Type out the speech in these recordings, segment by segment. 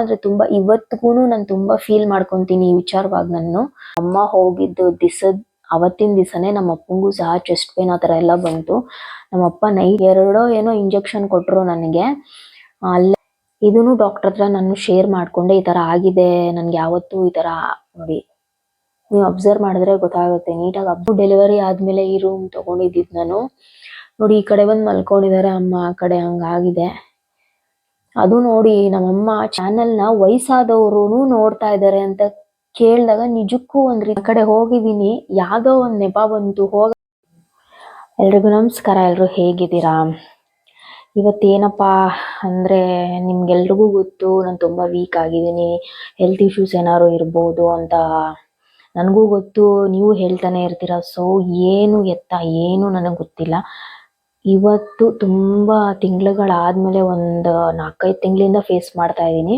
ಆದ್ರೆ ತುಂಬಾ ಇವತ್ತಿಗೂನು ನಾನು ತುಂಬಾ ಫೀಲ್ ಮಾಡ್ಕೊಂತೀನಿ ಈ ವಿಚಾರವಾಗಿ ನಾನು ಅಮ್ಮ ಹೋಗಿದ್ದು ದಿಸದ್, ಅವತ್ತಿನ ದಿವಸನೇ ನಮ್ಮ ಅಪ್ಪಂಗೂ ಸಹ ಚೆಸ್ಟ್ ಪೇನ್ ಆ ಥರ ಎಲ್ಲ ಬಂತು. ನಮ್ಮ ಅಪ್ಪ ನೈಟ್ ಎರಡೋ ಏನೋ ಇಂಜೆಕ್ಷನ್ ಕೊಟ್ಟರು ನನಗೆ. ಅಲ್ಲೇ ಇದನ್ನು ಡಾಕ್ಟರ್ ಹತ್ರ ನಾನು ಶೇರ್ ಮಾಡ್ಕೊಂಡೆ ಈ ತರ ಆಗಿದೆ, ನನ್ಗೆ ಯಾವತ್ತೂ ಈ ತರ ನೋಡಿ. ನೀವು ಅಬ್ಸರ್ವ್ ಮಾಡಿದ್ರೆ ಗೊತ್ತಾಗುತ್ತೆ, ನೀಟಾಗಿ ಅಪ್ಪು ಡೆಲಿವರಿ ಆದ್ಮೇಲೆ ಈ ರೂಮ್ ತಗೊಂಡಿದ್ದಿದ್ ನಾನು. ನೋಡಿ, ಈ ಕಡೆ ಬಂದು ಮಲ್ಕೊಂಡಿದ್ದಾರೆ ಅಮ್ಮ, ಆ ಕಡೆ ಹಂಗಾಗಿದೆ. ಅದು ನೋಡಿ ನಮ್ಮಮ್ಮ ಚಾನೆಲ್ನ ವಯಸ್ಸಾದವರು ನೋಡ್ತಾ ಇದ್ದಾರೆ ಅಂತ ಕೇಳಿದಾಗ ನಿಜಕ್ಕೂ ಒಂದ್ ಆ ಕಡೆ ಹೋಗಿದ್ದೀನಿ, ಯಾವುದೋ ಒಂದು ನೆಪ ಬಂತು, ಹೋಗ ಎಲ್ರಿಗೂ ನಮಸ್ಕಾರ, ಎಲ್ರು ಹೇಗಿದ್ದೀರಾ? ಇವತ್ತೇನಪ್ಪ ಅಂದ್ರೆ ನಿಮ್ಗೆಲ್ರಿಗೂ ಗೊತ್ತು, ನಾನು ತುಂಬಾ ವೀಕ್ ಆಗಿದ್ದೀನಿ ಹೆಲ್ತ್ ಇಶ್ಯೂಸ್ ಏನಾದ್ರು ಇರ್ಬೋದು ಅಂತ. ನನಗೂ ಗೊತ್ತು, ನೀವು ಹೇಳ್ತಾನೆ ಇರ್ತೀರಾ ಸೊ ಏನು ಎತ್ತ, ಏನು ನನಗೆ ಗೊತ್ತಿಲ್ಲ. ಇವತ್ತು ತುಂಬಾ ತಿಂಗಳುಗಳಾದ್ಮೇಲೆ ಒಂದು ನಾಲ್ಕೈದು ತಿಂಗಳಿಂದ ಫೇಸ್ ಮಾಡ್ತಾ ಇದ್ದೀನಿ.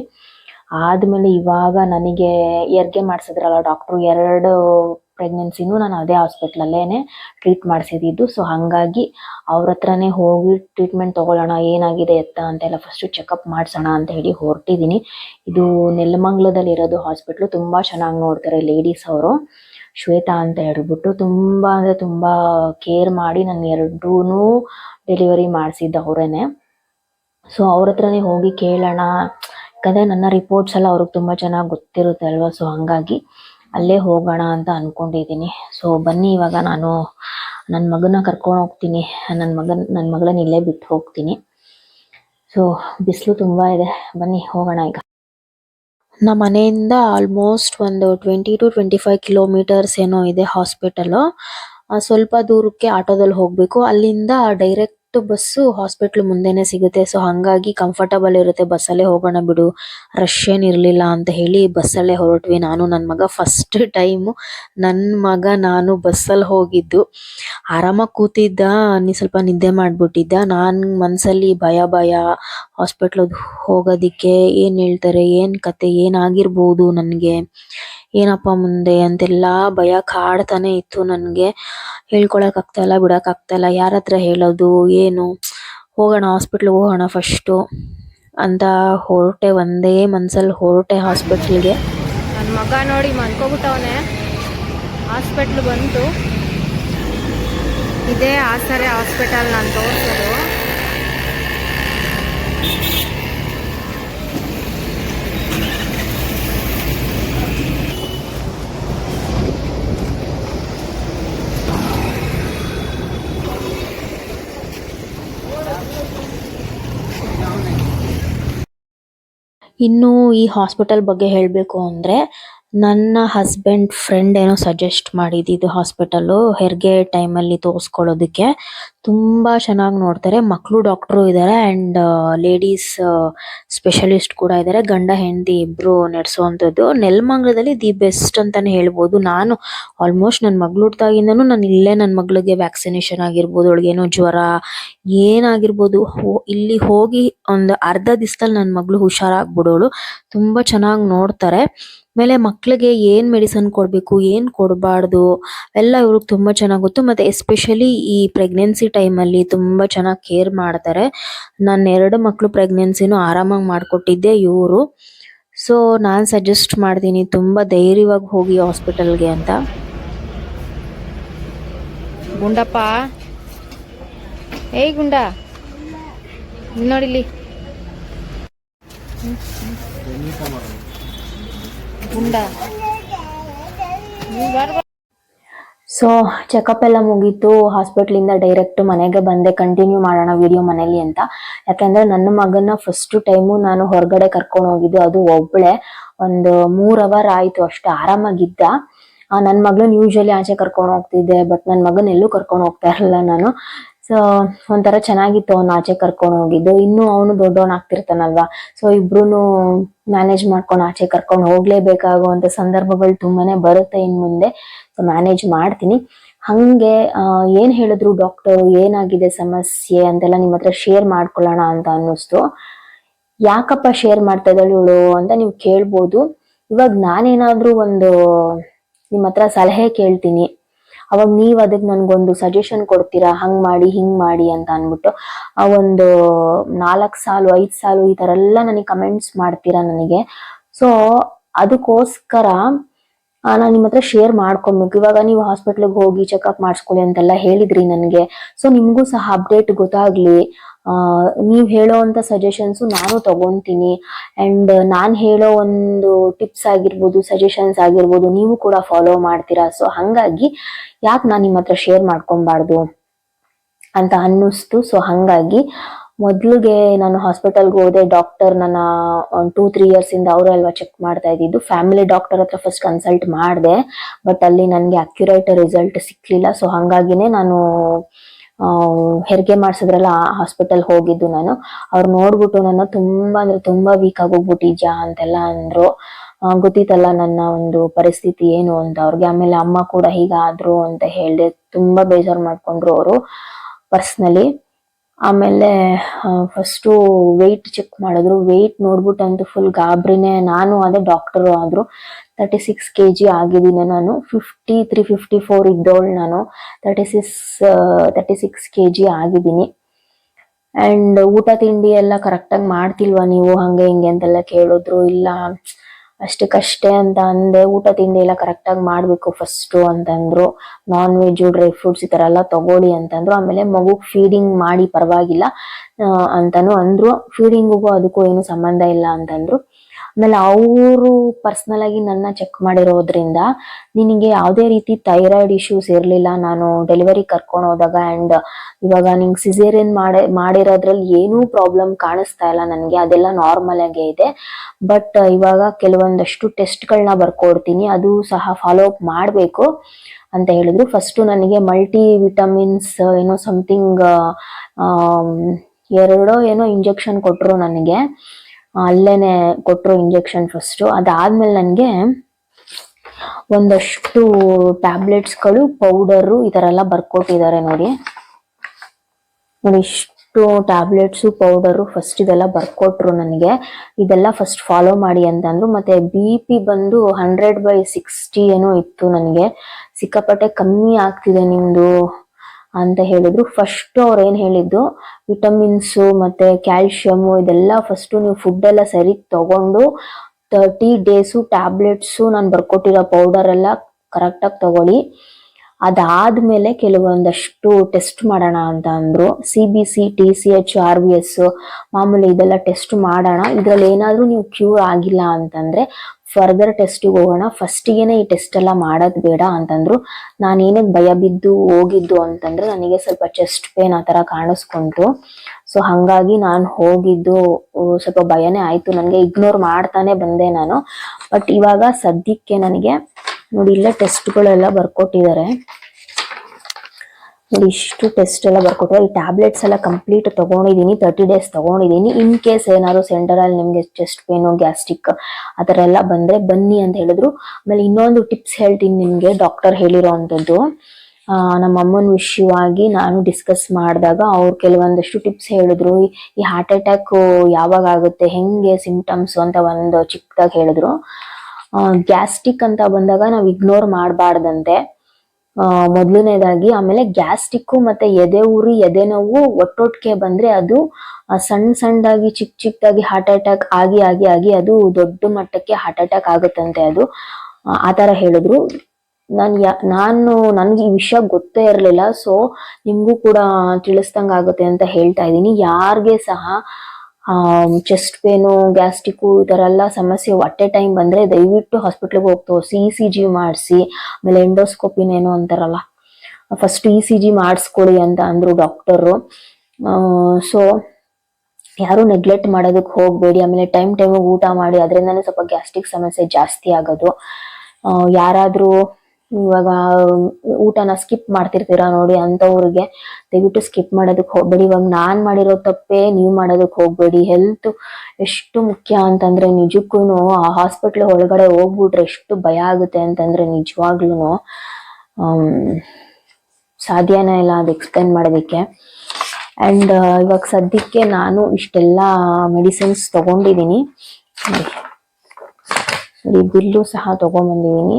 ಆದ್ಮೇಲೆ ಇವಾಗ ನನಗೆ ಹೆರಿಗೆ ಮಾಡಿಸಿದ್ರಲ್ಲ ಡಾಕ್ಟ್ರು ಎರಡು ಪ್ರೆಗ್ನೆನ್ಸಿನೂ ನಾನು ಅದೇ ಹಾಸ್ಪಿಟ್ಲಲ್ಲೇ ಟ್ರೀಟ್ ಮಾಡಿಸಿದ್ದು ಸೊ ಹಾಗಾಗಿ ಅವ್ರ ಹತ್ರನೇ ಹೋಗಿ ಟ್ರೀಟ್ಮೆಂಟ್ ತಗೊಳ್ಳೋಣ, ಏನಾಗಿದೆ ಎತ್ತ ಅಂತೆಲ್ಲ ಫಸ್ಟ್ ಚೆಕಪ್ ಮಾಡಿಸೋಣ ಅಂತ ಹೇಳಿ ಹೊರಟಿದ್ದೀನಿ. ಇದು ನೆಲಮಂಗ್ಲದಲ್ಲಿರೋದು ಹಾಸ್ಪಿಟ್ಲು ತುಂಬಾ ಚೆನ್ನಾಗಿ ನೋಡ್ತಾರೆ ಲೇಡೀಸ್ ಅವರು. ಶ್ವೇತಾ ಅಂತ ಹೇಳ್ಬಿಟ್ಟು ತುಂಬಾ ಅಂದರೆ ತುಂಬ ಕೇರ್ ಮಾಡಿ ನನ್ನ ಎರಡೂ ಡೆಲಿವರಿ ಮಾಡಿಸಿದ್ದು ಅವರೇನೆ. ಸೊ ಅವ್ರ ಹತ್ರನೇ ಹೋಗಿ ಕೇಳೋಣ. ಯಾಕಂದರೆ ನನ್ನ ರಿಪೋರ್ಟ್ಸ್ ಎಲ್ಲ ಅವ್ರಿಗೆ ತುಂಬಾ ಚೆನ್ನಾಗಿ ಗೊತ್ತಿರುತ್ತೆ ಅಲ್ವಾ? ಸೊ ಹಂಗಾಗಿ ಅಲ್ಲೇ ಹೋಗೋಣ ಅಂತ ಅನ್ಕೊಂಡಿದೀನಿ ಸೊ ಬನ್ನಿ ಇವಾಗ ನಾನು ನನ್ನ ಮಗನ ಕರ್ಕೊಂಡು ಹೋಗ್ತೀನಿ. ನನ್ನ ಮಗನ್ ನನ್ನ ಮಗಳನ್ನ ಇಲ್ಲೇ ಬಿಟ್ಟು ಹೋಗ್ತೀನಿ. ಸೊ ಬಿಸಿಲು ತುಂಬ ಇದೆ. ಬನ್ನಿ, ಹೋಗೋಣ ಈಗ. ನಮ್ಮ ಮನೆಯಿಂದ ಆಲ್ಮೋಸ್ಟ್ ಒಂದು twenty two twenty five kilometres ಏನೋ ಇದೆ ಹಾಸ್ಪಿಟಲ್ ಸ್ವಲ್ಪ ದೂರಕ್ಕೆ ಆಟೋದಲ್ಲಿ ಹೋಗ್ಬೇಕು. ಅಲ್ಲಿಂದ ಡೈರೆಕ್ಟ್ ಬಸ್ಸು ಹಾಸ್ಪಿಟಲ್ ಮುಂದೆನೆ ಸಿಗುತ್ತೆ. ಸೊ, ಹಂಗಾಗಿ ಕಂಫರ್ಟಬಲ್ ಇರುತ್ತೆ. ಬಸ್ಸಲ್ಲೇ ಹೋಗೋಣ ಬಿಡು. ರಶ್ ಏನ್ ಇರ್ಲಿಲ್ಲ ಅಂತ ಹೇಳಿ ಬಸ್ಸಲ್ಲೇ ಹೊರಟ್ವಿ. ನಾನು ನನ್ನ ಮಗ ಫಸ್ಟ್ ಟೈಮ್ ನನ್ನ ಮಗ ನಾನು ಬಸ್ಸಲ್ಲಿ ಹೋಗಿದ್ದು. ಆರಾಮಾಗಿ ಕೂತಿದ್ದ, ನೀ ಸ್ವಲ್ಪ ನಿದ್ದೆ ಮಾಡ್ಬಿಟ್ಟಿದ್ದ. ನಾನ್ ಮನ್ಸಲ್ಲಿ ಭಯ ಭಯ. ಹಾಸ್ಪಿಟ್ಲ್ ಹೋಗೋದಿಕ್ಕೆ ಏನ್ ಹೇಳ್ತಾರೆ, ಏನ್ ಕತೆ ಏನಾಗಿರ್ಬೋದು ನನ್ಗೆ. ಏನಪ್ಪ ಮುಂದೆ ಅಂತೆಲ್ಲ ಭಯ ಕಾಡ್ತಾನೆ ಇತ್ತು ನನಗೆ. ಹೇಳ್ಕೊಳಕ್ ಆಗ್ತಾ ಇಲ್ಲ ಬಿಡಕ್ ಆಗ್ತಾ ಇಲ್ಲ ಯಾರ ಹತ್ರ ಹೇಳೋದು, ಏನು? ಹೋಗೋಣ ಹಾಸ್ಪಿಟ್ಲ್ಗೆ ಹೋಗೋಣ ಫಸ್ಟು ಅಂತ ಹೊರಟೆ, ಒಂದೇ ಮನ್ಸಲ್ಲಿ ಹೊರಟೆ ಹಾಸ್ಪಿಟ್ಲ್ಗೆ ನನ್ನ ಮಗ ನೋಡಿ ಮನ್ಕೋಬಿಟ್ಟವನೆ ಹಾಸ್ಪಿಟ್ಲ್ ಬಂತು. ಇದೇ ಆಸರೆ ಹಾಸ್ಪಿಟಲ್ ನಾನು ತೋರಿಸೋದು. ಇನ್ನು ಈ ಹಾಸ್ಪಿಟಲ್ ಬಗ್ಗೆ ಹೇಳಬೇಕು ಅಂದ್ರೆ ನನ್ನ ಹಸ್ಬೆಂಡ್ ಫ್ರೆಂಡ್ ಏನೋ ಸಜೆಸ್ಟ್ ಮಾಡಿದ್ದು ಹಾಸ್ಪಿಟಲ್ ಹೆರಿಗೆ ಅಲ್ಲಿ ತೋರಿಸ್ಕೊಳ್ಳೋದಕ್ಕೆ. ತುಂಬಾ ಚೆನ್ನಾಗಿ ನೋಡ್ತಾರೆ. ಮಕ್ಕಳು ಡಾಕ್ಟ್ರು ಇದ್ದಾರೆ ಅಂಡ್ ಲೇಡೀಸ್ ಸ್ಪೆಷಲಿಸ್ಟ್ ಕೂಡ ಇದ್ದಾರೆ ಗಂಡ, ಹೆಂಡತಿ ಇಬ್ರು ನಡೆಸುವಂತದ್ದು ನೆಲಮಂಗಲದಲ್ಲಿ ದಿ ಬೆಸ್ಟ್ ಅಂತಾನೆ ಹೇಳ್ಬೋದು. ನಾನು ಆಲ್ಮೋಸ್ಟ್ ನನ್ನ ಮಗಳು ಹುಟ್ಟಿದಾಗಿಂದನೂ ನಾನು ಇಲ್ಲೇ ನನ್ನ ಮಗಳಿಗೆ ವ್ಯಾಕ್ಸಿನೇಷನ್ ಆಗಿರ್ಬೋದು ಅವಳಿಗೇನೋ ಜ್ವರ, ಏನಾಗಿರ್ಬೋದು. ಇಲ್ಲಿ ಹೋಗಿ ಒಂದು ಅರ್ಧ ದಿವಸದಲ್ಲಿ ನನ್ನ ಮಗಳು ಹುಷಾರಾಗ್ಬಿಡೋಳು. ತುಂಬಾ ಚೆನ್ನಾಗಿ ನೋಡ್ತಾರೆ. ಆಮೇಲೆ ಮಕ್ಕಳಿಗೆ ಏನು ಮೆಡಿಸನ್ ಕೊಡಬೇಕು, ಏನು ಕೊಡಬಾರ್ದು, ಎಲ್ಲ ಇವ್ರಿಗೆ ತುಂಬ ಚೆನ್ನಾಗಿ ಗೊತ್ತು. ಮತ್ತೆ ಎಸ್ಪೆಷಲಿ ಈ ಪ್ರೆಗ್ನೆನ್ಸಿ ಟೈಮಲ್ಲಿ ತುಂಬ ಚೆನ್ನಾಗಿ ಕೇರ್ ಮಾಡ್ತಾರೆ. ನನ್ನ ಎರಡು ಮಕ್ಕಳು ಪ್ರೆಗ್ನೆನ್ಸಿನೂ ಆರಾಮಾಗಿ ಮಾಡಿಕೊಟ್ಟಿದ್ದೆ ಇವರು. ಸೊ ನಾನು ಸಜೆಸ್ಟ್ ಮಾಡ್ತೀನಿ ತುಂಬ ಧೈರ್ಯವಾಗಿ ಹೋಗಿ ಹಾಸ್ಪಿಟಲ್ಗೆ ಅಂತ. ಗುಂಡಪ್ಪ? ಏಯ್ ಗುಂಡ ಇಲ್ಲಿ ನೋಡಿಲ್ಲಿ ಗುಂಡ ನೀನ್ ಬಾರ್ ಬಾ. ಸೊ ಚೆಕಪ್ ಎಲ್ಲ ಮುಗೀತು. ಹಾಸ್ಪಿಟ್ಲಿಂದ ಡೈರೆಕ್ಟ್ ಮನೆಗೆ ಬಂದೆ. ಕಂಟಿನ್ಯೂ ಮಾಡೋಣ ವಿಡಿಯೋ ಮನೇಲಿ ಅಂತ. ಯಾಕಂದ್ರೆ ನನ್ನ ಮಗನ ಫಸ್ಟ್ ಟೈಮು ನಾನು ಹೊರಗಡೆ ಕರ್ಕೊಂಡು ಹೋಗಿದ್ದು. ಅದು ಒಬ್ಳೆ. ಒಂದು ಮೂರ್ ಅವರ್ ಆಯ್ತು ಅಷ್ಟು. ಆರಾಮಾಗಿದ್ದ. ನನ್ನ ಮಗಳನ್ನ ಯೂಶಲಿ ಆಚೆ ಕರ್ಕೊಂಡು ಹೋಗ್ತಿದ್ದೆ. ಬಟ್ ನನ್ನ ಮಗನ ಎಲ್ಲೂ ಕರ್ಕೊಂಡು ಹೋಗ್ತಾ ಇರಲಿಲ್ಲ ನಾನು. ಸೊ ಒಂಥರ ಚೆನ್ನಾಗಿತ್ತು ಅವ್ನ ಆಚೆ ಕರ್ಕೊಂಡು ಹೋಗಿದ್ದು. ಇನ್ನೂ ಅವನು ದೊಡ್ಡವನ್ ಆಗ್ತಿರ್ತಾನಲ್ವಾ? ಸೊ ಇಬ್ರು ಮ್ಯಾನೇಜ್ ಮಾಡ್ಕೊಂಡು ಆಚೆ ಕರ್ಕೊಂಡು ಹೋಗ್ಲೇಬೇಕಾಗುವಂತ ಸಂದರ್ಭಗಳು ತುಂಬಾನೇ ಬರುತ್ತೆ ಇನ್ ಮುಂದೆ. ಸೊ ಮ್ಯಾನೇಜ್ ಮಾಡ್ತೀನಿ. ಹಂಗೆ ಏನ್ ಹೇಳಿದ್ರು ಡಾಕ್ಟರ್ ಏನಾಗಿದೆ ಸಮಸ್ಯೆ ಅಂತೆಲ್ಲ ನಿಮ್ ಹತ್ರ ಶೇರ್ ಮಾಡ್ಕೊಳ್ಳೋಣ ಅಂತ ಅನ್ನಿಸ್ತು. ಯಾಕಪ್ಪ ಶೇರ್ ಮಾಡ್ತಾ ಇದ್ದಾಳೆ ಇವಳು ಅಂತ ನೀವು ಕೇಳ್ಬೋದು. ಇವಾಗ ನಾನೇನಾದ್ರೂ ಒಂದು ನಿಮ್ಮ ಹತ್ರ ಸಲಹೆ ಕೇಳ್ತೀನಿ. ಅವಾಗ ನೀವು ಅದಕ್ಕೆ ನನಗೊಂದು ಸಜೆಷನ್ ಕೊಡ್ತೀರಾ? ಹಂಗ್ ಮಾಡಿ, ಹಿಂಗ್ ಮಾಡಿ ಅಂತ ಅನ್ಬಿಟ್ಟು ಆ ಒಂದು ನಾಲ್ಕು ಸಾಲು, ಐದು ಸಾಲು ಈ ತರ ಎಲ್ಲ ನನಗೆ ಕಮೆಂಟ್ಸ್ ಮಾಡ್ತೀರಾ ನನಗೆ? ಸೊ ಅದಕ್ಕೋಸ್ಕರ ನಾನು ನಿಮ್ಮ ಹತ್ರ ಶೇರ್ ಮಾಡ್ಕೊಬೇಕು. ಇವಾಗ ನೀವು ಹಾಸ್ಪಿಟ್ಲಿಗೆ ಹೋಗಿ ಚೆಕಪ್ ಮಾಡಿಸ್ಕೊಳ್ಳಿ ಅಂತೆಲ್ಲ ಹೇಳಿದ್ರಿ ನನಗೆ. ಸೊ ನಿಮಗೂ ಸಹ ಅಪ್ಡೇಟ್ ಗೊತ್ತಾಗ್ಲಿ. ಆ ಹೇಳೋ ಅಂತ ಸಜೆಷನ್ಸು ನಾನು ತಗೊಂತೀನಿ. ಅಂಡ್ ನಾನು ಹೇಳೋ ಒಂದು ಟಿಪ್ಸ್ ಆಗಿರ್ಬೋದು ಸಜೆಷನ್ಸ್ ಆಗಿರ್ಬೋದು, ನೀವು ಕೂಡ ಫಾಲೋ ಮಾಡ್ತೀರಾ. ಸೊ ಹಾಗಾಗಿ ಯಾಕೆ ನಾನು ನಿಮ್ಮ ಹತ್ರ ಶೇರ್ ಮಾಡ್ಕೊಬಾರ್ದು ಅಂತ ಅನ್ನಿಸ್ತು. ಸೊ ಹಾಗಾಗಿ ಮೊದಲಿಗೆ ನಾನು ಹಾಸ್ಪಿಟಲ್ಗೆ ಹೋದೆ ಡಾಕ್ಟರ್ ನನ್ನ ಟೂ ತ್ರೀ ಇಯರ್ಸಿಂದ ಅವರು ಅಲ್ವಾ ಚೆಕ್ ಮಾಡ್ತಾ ಇದ್ದಿದ್ದು. ಫ್ಯಾಮಿಲಿ ಡಾಕ್ಟರ್ ಹತ್ರ ಫಸ್ಟ್ ಕನ್ಸಲ್ಟ್ ಮಾಡಿದೆ ಬಟ್ ಅಲ್ಲಿ ನನಗೆ ಅಕ್ಯುರೇಟ್ ರಿಸಲ್ಟ್ ಸಿಕ್ಕಲಿಲ್ಲ ಸೊ ಹಾಗಾಗಿನೇ ನಾನು ಹೆರಿಗೆ ಮಾಡಿಸಿದ್ರಲ್ಲ ಹಾಸ್ಪಿಟಲ್ ಹೋಗಿದ್ದು ನಾನು. ಅವ್ರು ನೋಡ್ಬಿಟ್ಟು ನಾನು ತುಂಬಾ ಅಂದ್ರೆ ತುಂಬಾ ವೀಕ್ ಆಗೋಗ್ಬಿಟ್ಟಿದ್ಯಾ ಅಂತೆಲ್ಲ ಅಂದ್ರು. ಆ, ಗೊತ್ತಿತ್ತಲ್ಲ ನನ್ನ ಒಂದು ಪರಿಸ್ಥಿತಿ ಏನು ಅಂತ. ಅವ್ರಿಗೆ ಆಮೇಲೆ ಅಮ್ಮ ಕೂಡ ಹೀಗಾದ್ರು ಅಂತ ಹೇಳಿದೆ ತುಂಬಾ ಬೇಜಾರ್ ಮಾಡ್ಕೊಂಡ್ರು ಅವರು ಪರ್ಸ್ನಲಿ ಆಮೇಲೆ ಫಸ್ಟು ವೆಯ್ಟ್ ಚೆಕ್ ಮಾಡಿದ್ರು. ವೆಯ್ಟ್ ನೋಡ್ಬಿಟ್ಟಂತೂ ಫುಲ್ ಗಾಬ್ರಿನೇ. ನಾನು ಅದೇ ಡಾಕ್ಟರ್ ಆದ್ರು. ತರ್ಟಿ ಸಿಕ್ಸ್ ಕೆ ಜಿ ಆಗಿದ್ದೀನಿ ನಾನು. ಫಿಫ್ಟಿ ತ್ರೀ ಫಿಫ್ಟಿ ಫೋರ್ ಇದ್ದವಳು ನಾನು. Thirty six thirty six K G ಆಗಿದ್ದೀನಿ. ಆ್ಯಂಡ್ ಊಟ, ತಿಂಡಿ ಎಲ್ಲ ಕರೆಕ್ಟಾಗಿ ಮಾಡ್ತಿಲ್ವಾ ನೀವು? ಹಂಗೆ, ಹಿಂಗೆ ಅಂತೆಲ್ಲ ಕೇಳಿದ್ರು. ಇಲ್ಲ ಅಷ್ಟಕ್ಕಷ್ಟೇ ಅಂತ ಅಂದೆ. ಊಟ, ತಿಂಡಿ ಎಲ್ಲ ಕರೆಕ್ಟಾಗಿ ಮಾಡಬೇಕು ಫಸ್ಟು ಅಂತಂದ್ರು. ನಾನ್ ವೆಜ್ ಡ್ರೈ ಫ್ರೂಟ್ಸ್ ಈ ಥರ ಎಲ್ಲ ತಗೊಳ್ಳಿ ಅಂತಂದ್ರು. ಆಮೇಲೆ ಮಗು ಫೀಡಿಂಗ್ ಮಾಡಿ ಪರವಾಗಿಲ್ಲ ಅಂತಲೂ ಅಂದ್ರು. ಫೀಡಿಂಗಿಗೂ ಅದಕ್ಕೂ ಏನು ಸಂಬಂಧ ಇಲ್ಲ ಅಂತಂದ್ರು. ಆಮೇಲೆ ಅವರು ಪರ್ಸ್ನಲ್ ಆಗಿ ನನ್ನ ಚೆಕ್ ಮಾಡಿರೋದ್ರಿಂದ ನಿನಗೆ ಯಾವುದೇ ರೀತಿ ಥೈರಾಯ್ಡ್ ಇಶ್ಯೂಸ್ ಇರಲಿಲ್ಲ. ನಾನು ಡೆಲಿವರಿ ಕರ್ಕೊಂಡು ಹೋದಾಗ ಆ್ಯಂಡ್ ಇವಾಗ ನಿಂಗೆ ಸಿಸೇರಿಯನ್ ಮಾಡಿ, ಮಾಡಿರೋದ್ರಲ್ಲಿ ಏನೂ ಪ್ರಾಬ್ಲಮ್ ಕಾಣಿಸ್ತಾ ಇಲ್ಲ ನನಗೆ. ಅದೆಲ್ಲ ನಾರ್ಮಲ್ ಆಗೇ ಇದೆ. ಬಟ್ ಇವಾಗ ಕೆಲವೊಂದಷ್ಟು ಟೆಸ್ಟ್ಗಳನ್ನ ಬರ್ಕೊಡ್ತೀನಿ. ಅದು ಸಹ ಫಾಲೋ ಅಪ್ ಮಾಡಬೇಕು ಅಂತ ಹೇಳಿದ್ರು. ಫಸ್ಟು ನನಗೆ ಮಲ್ಟಿ ವಿಟಮಿನ್ಸ್ ಏನೋ ಸಮಥಿಂಗ್ ಎರಡೋ ಏನೋ ಇಂಜೆಕ್ಷನ್ ಕೊಟ್ಟರು ನನಗೆ. ಅಲ್ಲೇನೆ ಕೊಟ್ಟರು ಇಂಜೆಕ್ಷನ್ ಫಸ್ಟು ಅದಾದ್ಮೇಲೆ ನನಗೆ ಒಂದಷ್ಟು ಟ್ಯಾಬ್ಲೆಟ್ಸ್ಗಳು ಪೌಡರು ಈ ಥರ ಎಲ್ಲ ಬರ್ಕೊಟ್ಟಿದ್ದಾರೆ ನೋಡಿ. ನೋಡಿ, ಇಷ್ಟು ಟ್ಯಾಬ್ಲೆಟ್ಸು ಪೌಡರು ಫಸ್ಟ್ ಇದೆಲ್ಲ ಬರ್ಕೊಟ್ರು ನನಗೆ. ಇದೆಲ್ಲ ಫಸ್ಟ್ ಫಾಲೋ ಮಾಡಿ ಅಂತಂದ್ರು. ಮತ್ತೆ ಬಿ ಪಿ ಬಂದು ಹಂಡ್ರೆಡ್ ಬೈ ಸಿಕ್ಸ್ಟಿ ಏನೋ ಇತ್ತು ನನಗೆ. ಸಿಕ್ಕಾಪಟ್ಟೆ ಕಮ್ಮಿ ಆಗ್ತಿದೆ ನಿಮ್ದು. ಅಂತ ಹೇಳಿದ್ರು. ಫಸ್ಟ್ ಅವ್ರು ಏನ್ ಹೇಳಿದ್ದು ವಿಟಮಿನ್ಸು ಮತ್ತೆ ಕ್ಯಾಲ್ಶಿಯಮು ಇದೆಲ್ಲ ಫಸ್ಟ್ ನೀವು ಫುಡ್ ಎಲ್ಲ ಸರಿ ತಗೊಂಡು ತರ್ಟಿ ಡೇಸು ಟ್ಯಾಬ್ಲೆಟ್ಸು ನಾನು ಬರ್ಕೊಟ್ಟಿರೋ ಪೌಡರ್ ಎಲ್ಲ ಕರೆಕ್ಟಾಗಿ ತಗೊಳ್ಳಿ. ಅದಾದ್ಮೇಲೆ ಕೆಲವೊಂದಷ್ಟು ಟೆಸ್ಟ್ ಮಾಡೋಣ ಅಂತ ಅಂದ್ರು. C B C T C H R B S ಮಾಮೂಲಿ ಇದೆಲ್ಲ ಟೆಸ್ಟ್ ಮಾಡೋಣ. ಇದ್ರಲ್ಲಿ ಏನಾದರೂ ನೀವು ಕ್ಯೂರ್ ಆಗಿಲ್ಲ ಅಂತಂದ್ರೆ ಫರ್ದರ್ ಟೆಸ್ಟಿಗೆ ಹೋಗೋಣ. ಫಸ್ಟಿಗೆನೆ ಈ ಟೆಸ್ಟ್ ಎಲ್ಲ ಮಾಡೋದು ಬೇಡ ಅಂತಂದ್ರು, ನಾನು ಏನಕ್ಕೆ ಭಯ ಬಿದ್ದು ಹೋಗಿದ್ದು ಅಂತಂದ್ರೆ ನನಗೆ ಸ್ವಲ್ಪ ಚೆಸ್ಟ್ ಪೇನ್ ಆ ಥರ ಕಾಣಿಸ್ಕೊಂತು ಸೊ ಹಾಗಾಗಿ ನಾನು ಹೋಗಿದ್ದು ಸ್ವಲ್ಪ ಭಯನೇ ಆಯಿತು. ನನಗೆ ಇಗ್ನೋರ್ ಮಾಡ್ತಾನೆ ಬಂದೆ ನಾನು. ಬಟ್ ಇವಾಗ ಸದ್ಯಕ್ಕೆ ನನಗೆ, ನೋಡಿ ಇಲ್ಲೇ ಟೆಸ್ಟ್ಗಳೆಲ್ಲ ಬರ್ಕೊಟ್ಟಿದ್ದಾರೆ. ನೋಡಿ ಇಷ್ಟು ಟೆಸ್ಟ್ ಎಲ್ಲ ಬರ್ಕೊಟ್ರೆ. ಈ ಟ್ಯಾಬ್ಲೆಟ್ಸ್ ಎಲ್ಲ ಕಂಪ್ಲೀಟ್ ತಗೊಂಡಿದ್ದೀನಿ ತರ್ಟಿ ಡೇಸ್ ತಗೊಂಡಿದ್ದೀನಿ ಇನ್ ಕೇಸ್ ಏನಾದ್ರು ಸೆಂಟರಲ್ಲಿ ನಿಮಗೆ ಚೆಸ್ಟ್ ಪೇನು ಗ್ಯಾಸ್ಟ್ರಿಕ್ ಆ ಥರ ಎಲ್ಲ ಬಂದ್ರೆ ಬನ್ನಿ ಅಂತ ಹೇಳಿದ್ರು. ಆಮೇಲೆ ಇನ್ನೊಂದು ಟಿಪ್ಸ್ ಹೇಳ್ತೀನಿ ನಿಮಗೆ ಡಾಕ್ಟರ್ ಹೇಳಿರೋ ಅಂಥದ್ದು. ನಮ್ಮ ಅಮ್ಮನ ವಿಷಯವಾಗಿ ನಾನು ಡಿಸ್ಕಸ್ ಮಾಡಿದಾಗ ಅವ್ರು ಕೆಲವೊಂದಷ್ಟು ಟಿಪ್ಸ್ ಹೇಳಿದ್ರು. ಈ ಹಾರ್ಟ್ ಅಟ್ಯಾಕ್ ಯಾವಾಗ ಆಗುತ್ತೆ, ಹೆಂಗೆ ಸಿಂಪ್ಟಮ್ಸ್ ಅಂತ ಒಂದು ಚಿಕ್ಕದಾಗಿ ಹೇಳಿದ್ರು. ಗ್ಯಾಸ್ಟಿಕ್ ಅಂತ ಬಂದಾಗ ನಾವು ಇಗ್ನೋರ್ ಮಾಡಬಾರ್ದಂತೆ. ಮೊದಲನೇದಾಗಿ ಆಮೇಲೆ ಗ್ಯಾಸ್ಟಿಕ್ಕು ಮತ್ತೆ ಎದೆ ಉರಿ ಎದೆ ನೋವು ಒಟ್ಟೊಟ್ಟಿಗೆ ಬಂದ್ರೆ ಅದು ಆ, ಸಣ್ಣ ಸಣ್ಣದಾಗಿ ಚಿಕ್ಕ ಚಿಕ್ಕದಾಗಿ ಹಾರ್ಟ್ ಅಟ್ಯಾಕ್ ಆಗಿ ಆಗಿ ಆಗಿ ಅದು ದೊಡ್ಡ ಮಟ್ಟಕ್ಕೆ ಹಾರ್ಟ್ ಅಟ್ಯಾಕ್ ಆಗುತ್ತಂತೆ ಅದು. ಆ, ಆ ತರ ಹೇಳಿದ್ರು. ನಾನು ನಾನು ನನ್ಗೆ ಈ ವಿಷಯ ಗೊತ್ತೇ ಇರಲಿಲ್ಲ ಸೊ ನಿಮ್ಗೂ ಕೂಡ ತಿಳಿಸ್ದಂಗಾಗುತ್ತೆ ಅಂತ ಹೇಳ್ತಾ ಇದ್ದೀನಿ. ಯಾರಿಗೆ ಸಹ ಚೆಸ್ಟ್ ಪೇನು ಗ್ಯಾಸ್ಟಿಕ್ಕು ಈ ಥರ ಎಲ್ಲ ಸಮಸ್ಯೆ ಒಟ್ಟೆ ಟೈಮ್ ಬಂದರೆ ದಯವಿಟ್ಟು ಹಾಸ್ಪಿಟ್ಲಿಗೆ ಹೋಗಿ ತೋರಿಸಿ ಇ ಸಿ ಜಿ ಮಾಡಿಸಿ, ಆಮೇಲೆ ಎಂಡೋಸ್ಕೋಪಿನೇನೋ ಅಂತಾರಲ್ಲ. ಫಸ್ಟ್ ಇ ಸಿ ಜಿ ಮಾಡಿಸ್ಕೊಳ್ಳಿ ಅಂತ ಅಂದರು ಡಾಕ್ಟರು ಸೊ ಯಾರು ನೆಗ್ಲೆಕ್ಟ್ ಮಾಡೋದಕ್ಕೆ ಹೋಗಬೇಡಿ, ಆಮೇಲೆ ಟೈಮ್ ಟೈಮಿಗೆ ಊಟ ಮಾಡಿ, ಅದರಿಂದನೇ ಸ್ವಲ್ಪ ಗ್ಯಾಸ್ಟ್ರಿಕ್ ಸಮಸ್ಯೆ ಜಾಸ್ತಿ ಆಗೋದು. ಯಾರಾದ್ರೂ ಇವಾಗ ಊಟನ ಸ್ಕಿಪ್ ಮಾಡ್ತಿರ್ತೀರಾ ನೋಡಿ ಅಂತವ್ರಿಗೆ ದಯವಿಟ್ಟು ಸ್ಕಿಪ್ ಮಾಡೋದಕ್ಕೆ ಹೋಗ್ಬೇಡಿ ಇವಾಗ ನಾನು ಮಾಡಿರೋ ತಪ್ಪೇ ನೀವು ಮಾಡೋದಕ್ಕೆ ಹೋಗ್ಬೇಡಿ. ಹೆಲ್ತ್ ಎಷ್ಟು ಮುಖ್ಯ ಅಂತಂದ್ರೆ ನಿಜಕ್ಕೂ ಆ ಹಾಸ್ಪಿಟ್ಲ್ ಒಳಗಡೆ ಹೋಗ್ಬಿಟ್ರೆ ಎಷ್ಟು ಭಯ ಆಗುತ್ತೆ ಅಂತಂದ್ರೆ ನಿಜವಾಗ್ಲೂ ಸಾಧ್ಯನೇ ಇಲ್ಲ ಅದು ಎಕ್ಸ್ಪ್ಲೈನ್ ಮಾಡೋದಕ್ಕೆ. ಅಂಡ್ ಇವಾಗ ಸದ್ಯಕ್ಕೆ ನಾನು ಇಷ್ಟೆಲ್ಲ ಮೆಡಿಸಿನ್ಸ್ ತಗೊಂಡಿದ್ದೀನಿ. ಬಿಲ್ಲು ಸಹ ತಗೊಂಬಂದಿದ್ದೀನಿ.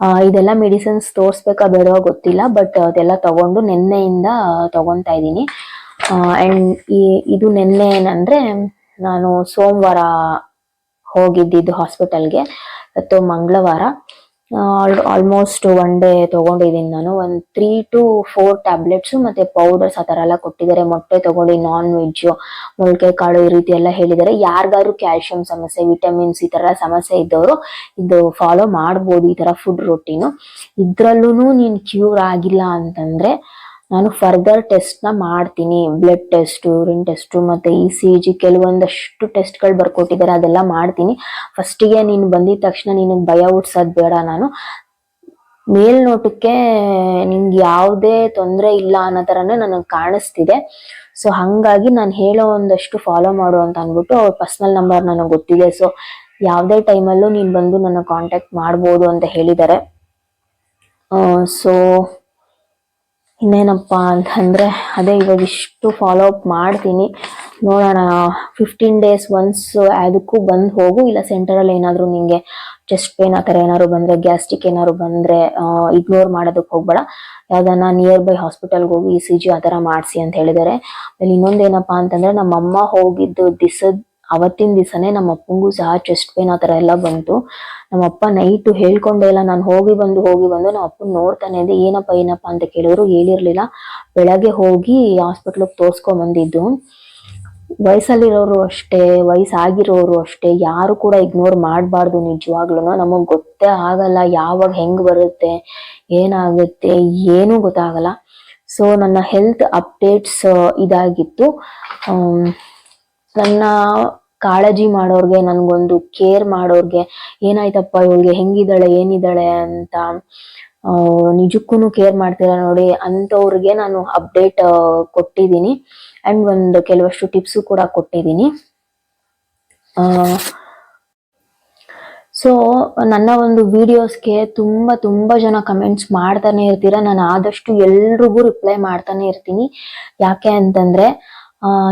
ಇದೆಲ್ಲ ಮೆಡಿಸಿನ್ಸ್ ತೋರಿಸ್ಬೇಕಾ ಬೇಡವಾ ಗೊತ್ತಿಲ್ಲ ಬಟ್ ಅದೆಲ್ಲ ತಗೊಂಡು ನಿನ್ನೆಯಿಂದ ತಗೊತಾ ಇದ್ದೀನಿ. ಅಂಡ್ ಇದು ನಿನ್ನೆ ಏನಂದ್ರೆ, ನಾನು ಸೋಮವಾರ ಹೋಗಿದ್ದಿದ್ದು ಹಾಸ್ಪಿಟಲ್ಗೆ ಮತ್ತು ಮಂಗಳವಾರ. ಆಲ್ಮೋಸ್ಟ್ ಒನ್ ಡೇ ತಗೊಂಡಿದ್ದೀನಿ ನಾನು. ಒಂದು ತ್ರೀ ಟು ಫೋರ್ ಟ್ಯಾಬ್ಲೆಟ್ಸು ಮತ್ತು ಪೌಡರ್ಸ್ ಆ ಥರ ಎಲ್ಲ ಕೊಟ್ಟಿದ್ದಾರೆ. ಮೊಟ್ಟೆ ತಗೊಳ್ಳಿ ನಾನ್ ವೆಜ್ಜು ಮೊಳಕೆ ಕಾಳು ಈ ರೀತಿ ಎಲ್ಲ ಹೇಳಿದ್ದಾರೆ. ಯಾರಿಗಾದ್ರೂ ಕ್ಯಾಲ್ಶಿಯಂ ಸಮಸ್ಯೆ ವಿಟಮಿನ್ಸ್ ಈ ಥರ ಸಮಸ್ಯೆ ಇದ್ದವರು ಇದು ಫಾಲೋ ಮಾಡ್ಬೋದು ಈ ಥರ ಫುಡ್ ರೊಟೀನು ಇದರಲ್ಲೂ ನೀನು ಕ್ಯೂರ್ ಆಗಿಲ್ಲ ಅಂತಂದರೆ ನಾನು ಫರ್ದರ್ ಟೆಸ್ಟ್ನ ಮಾಡ್ತೀನಿ. ಬ್ಲಡ್ ಟೆಸ್ಟ್ ಯೂರಿನ್ ಟೆಸ್ಟು ಮತ್ತು ಇ ಸಿ ಜಿ ಕೆಲವೊಂದಷ್ಟು ಟೆಸ್ಟ್ಗಳು ಬರ್ಕೊಟ್ಟಿದ್ದಾರೆ ಅದೆಲ್ಲ ಮಾಡ್ತೀನಿ. ಫಸ್ಟಿಗೆ ನೀನು ಬಂದಿದ ತಕ್ಷಣ ನಿನಗೆ ಭಯ ಹುಟ್ಸೋದು ಬೇಡ ನಾನು. ಮೇಲ್ನೋಟಕ್ಕೆ ನಿಂಗೆ ಯಾವುದೇ ತೊಂದರೆ ಇಲ್ಲ ಅನ್ನೋ ಥರನೇ ನನಗೆ ಕಾಣಿಸ್ತಿದೆ. ಸೊ ಹಾಗಾಗಿ ನಾನು ಹೇಳೋ ಒಂದಷ್ಟು ಫಾಲೋ ಮಾಡು ಅಂತ ಅಂದ್ಬಿಟ್ಟು ಅವ್ರ ಪರ್ಸ್ನಲ್ ನಂಬರ್ ನನಗೆ ಗೊತ್ತಿದೆ. ಸೊ ಯಾವುದೇ ಟೈಮಲ್ಲೂ ನೀನು ಬಂದು ನನ್ನ ಕಾಂಟ್ಯಾಕ್ಟ್ ಮಾಡ್ಬೋದು ಅಂತ ಹೇಳಿದ್ದಾರೆ ಸೊ ಇನ್ನೇನಪ್ಪ ಅಂತಂದರೆ, ಅದೇ ಇವಾಗ ಇಷ್ಟು ಫಾಲೋ ಅಪ್ ಮಾಡ್ತೀನಿ. ನೋಡೋಣ ಫಿಫ್ಟೀನ್ ಡೇಸ್ ಒನ್ಸ್ ಅದಕ್ಕೂ ಬಂದು ಹೋಗು, ಇಲ್ಲ ಸೆಂಟರಲ್ಲಿ ಏನಾದರೂ ನಿಮಗೆ ಚೆಸ್ಟ್ ಪೇನ್ ಆ ಥರ ಏನಾದ್ರು ಬಂದರೆ ಗ್ಯಾಸ್ಟ್ರಿಕ್ ಏನಾದ್ರು ಬಂದರೆ ಇಗ್ನೋರ್ ಮಾಡೋದಕ್ಕೆ ಹೋಗ್ಬೇಡ. ಯಾವ್ದಾನ ನಿಯರ್ ಬೈ ಹಾಸ್ಪಿಟಲ್ಗೆ ಹೋಗಿ ಇ ಸಿ ಜಿ ಆ ಥರ ಮಾಡಿಸಿ ಅಂತ ಹೇಳಿದ್ದಾರೆ. ಆಮೇಲೆ ಇನ್ನೊಂದೇನಪ್ಪ ಅಂತಂದರೆ, ನಮ್ಮಮ್ಮ ಹೋಗಿದ್ದು ದಿಸದ ಅವತ್ತಿನ ದಿವಸನೇ ನಮ್ಮ ಅಪ್ಪಂಗೂ ಸಹ ಚೆಸ್ಟ್ ಪೇನ್ ಆ ಥರ ಎಲ್ಲ ಬಂತು. ನಮ್ಮ ಅಪ್ಪ ನೈಟು ಹೇಳ್ಕೊಂಡೆ ಇಲ್ಲ, ನಾನು ಹೋಗಿ ಬಂದು ಹೋಗಿ ಬಂದು ನಮ್ಮ ಅಪ್ಪನ ನೋಡ್ತಾನೆ ಇದೆ ಏನಪ್ಪ ಏನಪ್ಪ ಅಂತ ಕೇಳಿದ್ರು, ಹೇಳಿರ್ಲಿಲ್ಲ. ಬೆಳಗ್ಗೆ ಹೋಗಿ ಹಾಸ್ಪಿಟ್ಲಿಗೆ ತೋರ್ಸ್ಕೊಂಡ್ ಬಂದಿದ್ದು. ವಯಸ್ಸಲ್ಲಿರೋರು ಅಷ್ಟೇ, ವಯಸ್ಸಾಗಿರೋರು ಅಷ್ಟೇ, ಯಾರು ಕೂಡ ಇಗ್ನೋರ್ ಮಾಡಬಾರ್ದು ನಿಜವಾಗ್ಲೂ ನಮಗೆ ಗೊತ್ತೇ ಆಗಲ್ಲ ಯಾವಾಗ ಹೆಂಗ್ ಬರುತ್ತೆ, ಏನಾಗುತ್ತೆ, ಏನೂ ಗೊತ್ತಾಗಲ್ಲ. ಸೊ ನನ್ನ ಹೆಲ್ತ್ ಅಪ್ಡೇಟ್ಸ್ ಇದಾಗಿತ್ತು. ನನ್ನ ಕಾಳಜಿ ಮಾಡೋರ್ಗೆ, ನನ್ಗೊಂದು ಕೇರ್ ಮಾಡೋರ್ಗೆ, ಏನಾಯ್ತಪ್ಪ ಇವಳಿಗೆ ಹೆಂಗಿದ್ದಾಳೆ, ಏನಿದ್ದಾಳೆ ಅಂತ ನಿಜಕ್ಕೂ ಕೇರ್ ಮಾಡ್ತೀರಾ ನೋಡಿ ಅಂಥವ್ರಿಗೆ ನಾನು ಅಪ್ಡೇಟ್ ಕೊಟ್ಟಿದ್ದೀನಿ. ಅಂಡ್ ಒಂದು ಕೆಲವಷ್ಟು ಟಿಪ್ಸು ಕೂಡ ಕೊಟ್ಟಿದ್ದೀನಿ. ಸೊ ನನ್ನ ಒಂದು ವಿಡಿಯೋಸ್ಗೆ ತುಂಬಾ ತುಂಬಾ ಜನ ಕಮೆಂಟ್ಸ್ ಮಾಡ್ತಾನೆ ಇರ್ತೀರಾ. ನಾನು ಆದಷ್ಟು ಎಲ್ರಿಗೂ ರಿಪ್ಲೈ ಮಾಡ್ತಾನೆ ಇರ್ತೀನಿ. ಯಾಕೆ ಅಂತಂದ್ರೆ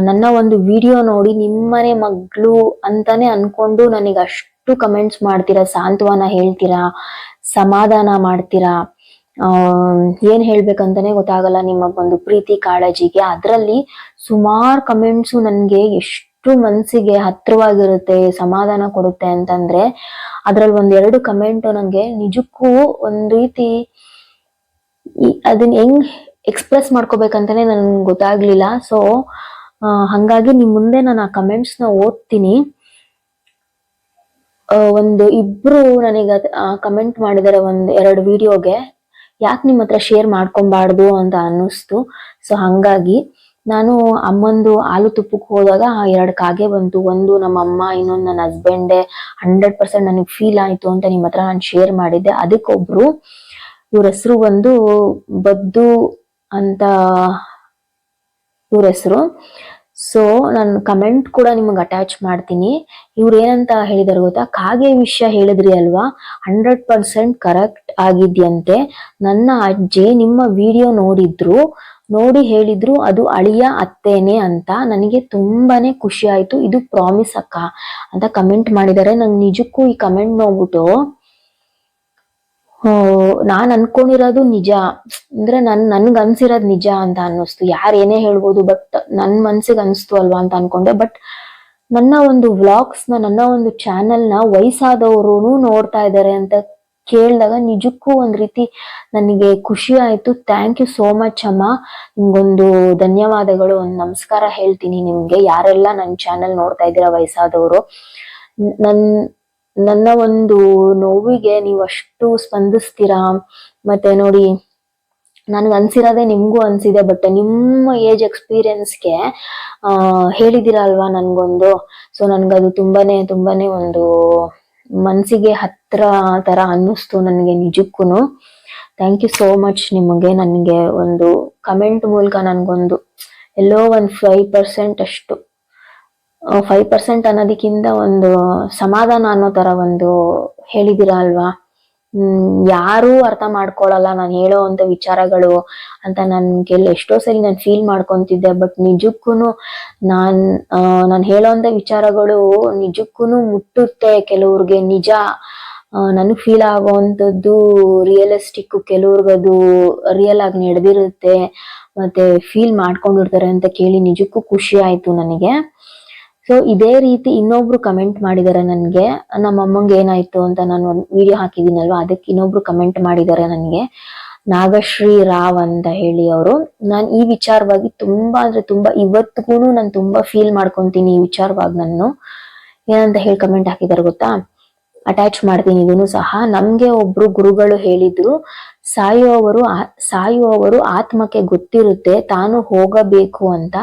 ನನ್ನ ಒಂದು ವಿಡಿಯೋ ನೋಡಿ ನಿಮ್ಮನೆ ಮಗಳು ಅಂತಾನೆ ಅನ್ಕೊಂಡು ನನಗೆ ಅಷ್ಟು ಕಮೆಂಟ್ಸ್ ಮಾಡ್ತೀರಾ, ಸಾಂತ್ವನ ಹೇಳ್ತೀರಾ, ಸಮಾಧಾನ ಮಾಡ್ತೀರಾ? ಏನ್ ಹೇಳ್ಬೇಕಂತಾನೆ ಗೊತ್ತಾಗಲ್ಲ ನಿಮ್ಮ ಒಂದು ಪ್ರೀತಿ ಕಾಳಜಿಗೆ. ಅದರಲ್ಲಿ ಸುಮಾರು ಕಮೆಂಟ್ಸು ನನಗೆ ಎಷ್ಟು ಮನ್ಸಿಗೆ ಹತ್ರವಾಗಿರುತ್ತೆ, ಸಮಾಧಾನ ಕೊಡುತ್ತೆ ಅಂತಂದ್ರೆ, ಅದ್ರಲ್ಲಿ ಒಂದೆರಡು ಕಮೆಂಟ್ ನನಗೆ ನಿಜಕ್ಕೂ ಒಂದ್ ರೀತಿ ಅದನ್ನ ಹೆಂಗ್ ಎಕ್ಸ್ಪ್ರೆಸ್ ಮಾಡ್ಕೋಬೇಕಂತಾನೆ ನನ್ಗೆ ಗೊತ್ತಾಗ್ಲಿಲ್ಲ. ಸೊ ಹಂಗಾಗಿ ನಿಮ್ ಮುಂದೆ ನಾನು ಆ ಕಮೆಂಟ್ಸ್ನ ಓದ್ತೀನಿ. ಒಂದು ಇಬ್ರು ನನಗೆ ಕಮೆಂಟ್ ಮಾಡಿದ್ದಾರೆ ಒಂದ್ ಎರಡು ವಿಡಿಯೋಗೆ. ಯಾಕೆ ನಿಮ್ಮ ಹತ್ರ ಶೇರ್ ಮಾಡ್ಕೊಬಾರ್ದು ಅಂತ ಅನ್ನಿಸ್ತು. ಸೊ ಹಂಗಾಗಿ ನಾನು ಅಮ್ಮಂದು ಹಾಲು ತುಪ್ಪಕ್ಕೆ ಹೋದಾಗ ಎರಡು ಕಾಗೆ ಬಂತು. ಒಂದು ನಮ್ಮ ಅಮ್ಮ, ಇನ್ನೊಂದು ನನ್ನ ಹಸ್ಬೆಂಡೆ ಹಂಡ್ರೆಡ್ ಪರ್ಸೆಂಟ್ ನನಗೆ ಫೀಲ್ ಆಯ್ತು ಅಂತ ನಿಮ್ಮ ಹತ್ರ ನಾನು ಶೇರ್ ಮಾಡಿದ್ದೆ. ಅದಕ್ಕೊಬ್ರು ಇವ್ರ ಹೆಸರು ಬಂದು ಬದ್ದು ಅಂತ ಇವ್ರ ಹೆಸರು. ಸೊ ನಾನು ಕಮೆಂಟ್ ಕೂಡ ನಿಮಗೆ ಅಟ್ಯಾಚ್ ಮಾಡ್ತೀನಿ. ಇವ್ರು ಏನಂತ ಹೇಳಿದಾರೆ ಗೊತ್ತಾ? ಕಾಗೆ ವಿಷಯ ಹೇಳಿದ್ರಿ ಅಲ್ವಾ? ಹಂಡ್ರೆಡ್ ಪರ್ಸೆಂಟ್ ಕರೆಕ್ಟ್ ಆಗಿದ್ಯಂತೆ. ನನ್ನ ಅಜ್ಜಿ ನಿಮ್ಮ ವಿಡಿಯೋ ನೋಡಿದ್ರು, ನೋಡಿ ಹೇಳಿದ್ರು, ಅದು ಅಳಿಯ ಅತ್ತೇನೆ ಅಂತ. ನನಗೆ ತುಂಬಾನೇ ಖುಷಿ ಆಯ್ತು. ಇದು ಪ್ರಾಮಿಸ್ ಅಕ್ಕ ಅಂತ ಕಮೆಂಟ್ ಮಾಡಿದ್ದಾರೆ ನಂಗೆ ನಿಜಕ್ಕೂ ಈ ಕಮೆಂಟ್ ನೋಡ್ಬಿಟ್ಟು ನಾನ್ ಅನ್ಕೊಂಡಿರೋದು ನಿಜ. ಅಂದ್ರೆ ನನ್, ನನ್ಗೆ ಅನ್ಸಿರೋದ್ ನಿಜ ಅಂತ ಅನ್ನಿಸ್ತು. ಯಾರು ಏನೇ ಹೇಳ್ಬೋದು ಬಟ್ ನನ್ನ ಮನ್ಸಿಗೆ ಅನಿಸ್ತು ಅಲ್ವಾ ಅಂತ ಅನ್ಕೊಂಡೆ. ಬಟ್ ನನ್ನ ಒಂದು ವ್ಲಾಗ್ಸ್ನ, ನನ್ನ ಒಂದು ಚಾನೆಲ್ನ ವಯಸ್ಸಾದವರು ನೋಡ್ತಾ ಇದ್ದಾರೆ ಅಂತ ಕೇಳಿದಾಗ ನಿಜಕ್ಕೂ ಒಂದ್ ರೀತಿ ನನಗೆ ಖುಷಿ ಆಯ್ತು. ಥ್ಯಾಂಕ್ ಯು ಸೋ ಮಚ್ ಅಮ್ಮ. ನಿಮ್ಗೊಂದು ಧನ್ಯವಾದಗಳು, ಒಂದು ನಮಸ್ಕಾರ ಹೇಳ್ತೀನಿ ನಿಮ್ಗೆ. ಯಾರೆಲ್ಲ ನನ್ನ ಚಾನೆಲ್ ನೋಡ್ತಾ ಇದ್ದೀರಾ ವಯಸ್ಸಾದವರು. ನನ್ ನನ್ನ ಒಂದು ನೋವಿಗೆ ನೀವು ಅಷ್ಟು ಸ್ಪಂದಿಸ್ತೀರಾ? ಮತ್ತೆ ನೋಡಿ, ನನಗೆ ಅನ್ಸಿರೋದೇ ನಿಮಗೂ ಅನ್ಸಿದೆ ಬಟ್ ನಿಮ್ಮ ಏಜ್ ಎಕ್ಸ್ಪೀರಿಯನ್ಸ್ಗೆ ಹೇಳಿದಿರ ಅಲ್ವಾ ನನಗೊಂದು? ಸೊ ನನ್ಗದು ತುಂಬಾನೇ ತುಂಬಾನೇ ಒಂದು ಮನಸ್ಸಿಗೆ ಹತ್ರ ತರ ಅನ್ನಿಸ್ತು ನನಗೆ ನಿಜಕ್ಕೂನು. ಥ್ಯಾಂಕ್ ಯು ಸೋ ಮಚ್ ನಿಮಗೆ, ನನಗೆ ಒಂದು ಕಮೆಂಟ್ ಮೂಲಕ ನನಗೊಂದು ಎಲ್ಲೋ ಒಂದು ಫೈವ್ ಪರ್ಸೆಂಟ್ ಅಷ್ಟು. ಫೈವ್ ಪರ್ಸೆಂಟ್ ಅನ್ನೋದಕ್ಕಿಂತ ಒಂದು ಸಮಾಧಾನ ಅನ್ನೋ ತರ ಒಂದು ಹೇಳಿದಿರ ಅಲ್ವಾ? ಯಾರೂ ಅರ್ಥ ಮಾಡ್ಕೊಳಲ್ಲ ನಾನು ಹೇಳೋ ಅಂತ ವಿಚಾರಗಳು ಅಂತ ನನ್ಗೆ ಎಷ್ಟೋ ಸರಿ ನಾನು ಫೀಲ್ ಮಾಡ್ಕೊಂತಿದ್ದೆ ಬಟ್ ನಿಜಕ್ಕೂ ನಾನ್ ನಾನು ಹೇಳೋ ಅಂತ ವಿಚಾರಗಳು ನಿಜಕ್ಕೂ ಮುಟ್ಟುತ್ತೆ ಕೆಲವ್ರಿಗೆ ನಿಜ. ನನಗೆ ಫೀಲ್ ಆಗುವಂಥದ್ದು ರಿಯಲಿಸ್ಟಿಕ್ ಕೆಲವ್ರಿಗದು ರಿಯಲ್ ಆಗಿ ನಡೆದಿರುತ್ತೆ, ಮತ್ತೆ ಫೀಲ್ ಮಾಡ್ಕೊಂಡಿರ್ತಾರೆ ಅಂತ ಕೇಳಿ ನಿಜಕ್ಕೂ ಖುಷಿ ಆಯ್ತು ನನಗೆ. ಸೊ ಇದೇ ರೀತಿ ಇನ್ನೊಬ್ರು ಕಮೆಂಟ್ ಮಾಡಿದ್ದಾರೆ ನನಗೆ. ನಮ್ಮ ಅಮ್ಮಂಗೆ ಏನಾಯ್ತು ಅಂತ ನಾನು ಒಂದು ವಿಡಿಯೋ ಹಾಕಿದ್ದೀನಲ್ವಾ? ಅದಕ್ಕೆ ಇನ್ನೊಬ್ರು ಕಮೆಂಟ್ ಮಾಡಿದ್ದಾರೆ ನನಗೆ. ನಾಗಶ್ರೀ ರಾವ್ ಅಂತ ಹೇಳಿ ಅವರು. ನಾನು ಈ ವಿಚಾರವಾಗಿ ತುಂಬಾ ಅಂದ್ರೆ ತುಂಬಾ ಇವತ್ತಿಗೂ ನಾನು ತುಂಬಾ ಫೀಲ್ ಮಾಡ್ಕೊಂತೀನಿ ಈ ವಿಚಾರವಾಗಿ ನಾನು ಏನಂತ ಹೇಳಿ ಕಮೆಂಟ್ ಹಾಕಿದ್ದಾರೆ ಗೊತ್ತಾ? ಅಟ್ಯಾಚ್ ಮಾಡ್ತೀನಿ. ಇದನ್ನು ಸಹ ನಮ್ಗೆ ಒಬ್ರು ಗುರುಗಳು ಹೇಳಿದ್ರು, ಸಾಯುವವರು ಸಾಯುವವರು ಆತ್ಮಕ್ಕೆ ಗೊತ್ತಿರುತ್ತೆ, ತಾನು ಹೋಗಬೇಕು ಅಂತ.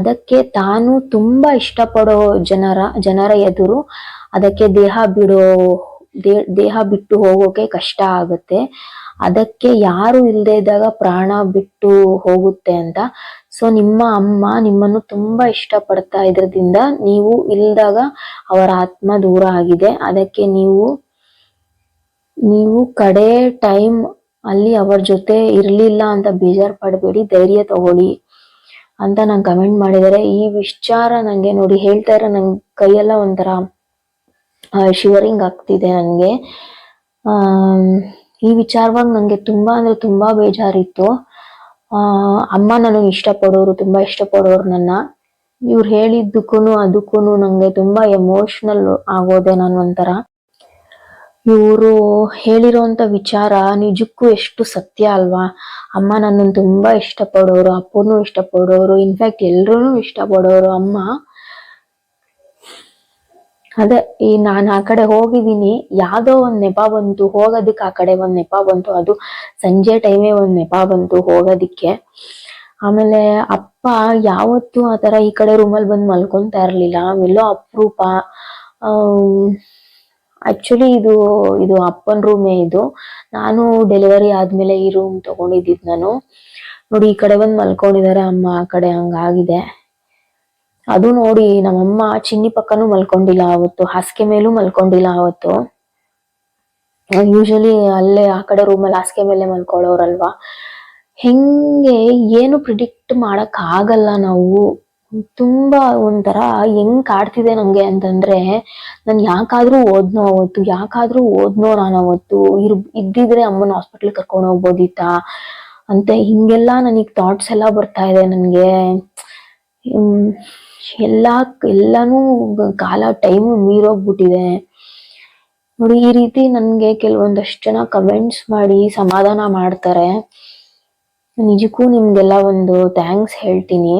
ಅದಕ್ಕೆ ತಾನು ತುಂಬಾ ಇಷ್ಟಪಡೋ ಜನರ ಜನರ ಎದುರು ಅದಕ್ಕೆ ದೇಹ ಬಿಡೋ ದೇಹ ಬಿಟ್ಟು ಹೋಗೋಕೆ ಕಷ್ಟ ಆಗುತ್ತೆ. ಅದಕ್ಕೆ ಯಾರು ಇಲ್ಲದೆ ಇದ್ದಾಗ ಪ್ರಾಣ ಬಿಟ್ಟು ಹೋಗುತ್ತೆ ಅಂತ. ಸೊ ನಿಮ್ಮ ಅಮ್ಮ ನಿಮ್ಮನ್ನು ತುಂಬಾ ಇಷ್ಟಪಡ್ತಾ ಇದ್ರದಿಂದ ನೀವು ಇಲ್ದಾಗ ಅವರ ಆತ್ಮ ದೂರ ಆಗಿದೆ. ಅದಕ್ಕೆ ನೀವು ನೀವು ಕಡೆ ಟೈಮ್ ಅಲ್ಲಿ ಅವ್ರ ಜೊತೆ ಇರ್ಲಿಲ್ಲ ಅಂತ ಬೇಜಾರು ಪಡಬೇಡಿ, ಧೈರ್ಯ ತಗೊಳ್ಳಿ ಅಂತ ನಾನು ಕಮೆಂಟ್ ಮಾಡಿದರೆ ಈ ವಿಚಾರ ನಂಗೆ ನೋಡಿ ಹೇಳ್ತಾ ಇರೋ ನಂಗೆ ಕೈಯೆಲ್ಲ ಒಂಥರ ಶಿವರಿಂಗ್ ಆಗ್ತಿದೆ ನನಗೆ ಈ ವಿಚಾರವಾಗಿ ನಂಗೆ ತುಂಬಾ ಅಂದ್ರೆ ತುಂಬಾ ಬೇಜಾರಿತ್ತು. ಅಮ್ಮ ನನಗೆ ಇಷ್ಟಪಡೋರು, ತುಂಬಾ ಇಷ್ಟಪಡೋರು ನನ್ನ. ಇವ್ರು ಹೇಳಿದ್ದಕ್ಕೂ ಅದಕ್ಕೂ ನನಗೆ ತುಂಬಾ ಎಮೋಷನಲ್ ಆಗೋದೆ ನಾನು ಒಂಥರ. ಇವರು ಹೇಳಿರೋಂಥ ವಿಚಾರ ನಿಜಕ್ಕೂ ಎಷ್ಟು ಸತ್ಯ ಅಲ್ವಾ? ಅಮ್ಮ ನನ್ನನ್ನು ತುಂಬಾ ಇಷ್ಟಪಡೋರು, ಅಪ್ಪನೂ ಇಷ್ಟಪಡೋರು, ಇನ್ಫ್ಯಾಕ್ಟ್ ಎಲ್ರೂ ಇಷ್ಟಪಡೋರು ಅಮ್ಮ. ಅದೇ, ಈ ನಾನು ಆ ಕಡೆ ಹೋಗಿದ್ದೀನಿ, ಯಾವ್ದೋ ಒಂದ್ ನೆಪ ಬಂತು ಹೋಗೋದಕ್ಕೆ ಆ ಕಡೆ ಒಂದ್ ನೆಪ ಬಂತು, ಅದು ಸಂಜೆ ಟೈಮೇ ಒಂದ್ ನೆಪ ಬಂತು ಹೋಗೋದಿಕ್ಕೆ. ಆಮೇಲೆ ಅಪ್ಪ ಯಾವತ್ತೂ ಆ ತರ ಈ ಕಡೆ ರೂಮಲ್ಲಿ ಬಂದು ಮಲ್ಕೊಂತಾ ಇರ್ಲಿಲ್ಲ, ಎಲ್ಲೋ ಅಪರೂಪ. ಆಕ್ಚುಲಿ ಇದು ಇದು ಅಪ್ಪನ ರೂಮೇ ಇದು. ನಾನು ಡೆಲಿವರಿ ಆದ್ಮೇಲೆ ಈ ರೂಮ್ ತಗೊಂಡಿದ್ದಿದ್ ನಾನು. ನೋಡಿ, ಈ ಕಡೆ ಬಂದು ಮಲ್ಕೊಂಡಿದ್ದಾರೆ ಅಮ್ಮ, ಆ ಕಡೆ ಹಂಗಾಗಿದೆ. ಅದು ನೋಡಿ ನಮ್ಮಮ್ಮ ಚಿನ್ನಿ ಪಕ್ಕನೂ ಮಲ್ಕೊಂಡಿಲ್ಲ ಅವತ್ತು, ಹಾಸಿಗೆ ಮೇಲೂ ಮಲ್ಕೊಂಡಿಲ್ಲ ಅವತ್ತು. ಯೂಶಲಿ ಅಲ್ಲೇ ಆ ಕಡೆ ರೂಮಲ್ಲಿ ಹಾಸಿಗೆ ಮೇಲೆ ಮಲ್ಕೊಳ್ಳೋರಲ್ವಾ? ಹೆಂಗೆ ಏನು ಪ್ರಿಡಿಕ್ಟ್ ಮಾಡಕ್ ಆಗಲ್ಲ ನಾವು. ತುಂಬಾ ಒಂಥರ ಹೆಂಗ್ ಕಾಡ್ತಿದೆ ನಂಗೆ ಅಂತಂದ್ರೆ, ನಾನ್ ಯಾಕಾದ್ರೂ ಓದ್ನೋ ಅವತ್ತು, ಯಾಕಾದ್ರೂ ಓದ್ನೋ ನಾನು ಅವತ್ತು, ಇರ್, ಇದ್ದಿದ್ರೆ ಅಮ್ಮನ ಹಾಸ್ಪಿಟ್ಲ್ ಕರ್ಕೊಂಡು ಹೋಗ್ಬೋದಿತ್ತಾ? ಅಂತ ಹಿಂಗೆಲ್ಲ ನನಗ್ ಥಾಟ್ಸ್ ಎಲ್ಲ ಬರ್ತಾ ಇದೆ ನನ್ಗೆ. ಎಲ್ಲಾ, ಎಲ್ಲನೂ ಕಾಲ ಟೈಮ್ ಮೀರೋಗ್ಬಿಟ್ಟಿದೆ. ನೋಡಿ, ಈ ರೀತಿ ನನಗೆ ಕೆಲವೊಂದಷ್ಟು ಜನ ಕಮೆಂಟ್ಸ್ ಮಾಡಿ ಸಮಾಧಾನ ಮಾಡ್ತಾರೆ. ನಿಜಕ್ಕೂ ನಿಮ್ಗೆಲ್ಲ ಒಂದು ಥ್ಯಾಂಕ್ಸ್ ಹೇಳ್ತೀನಿ.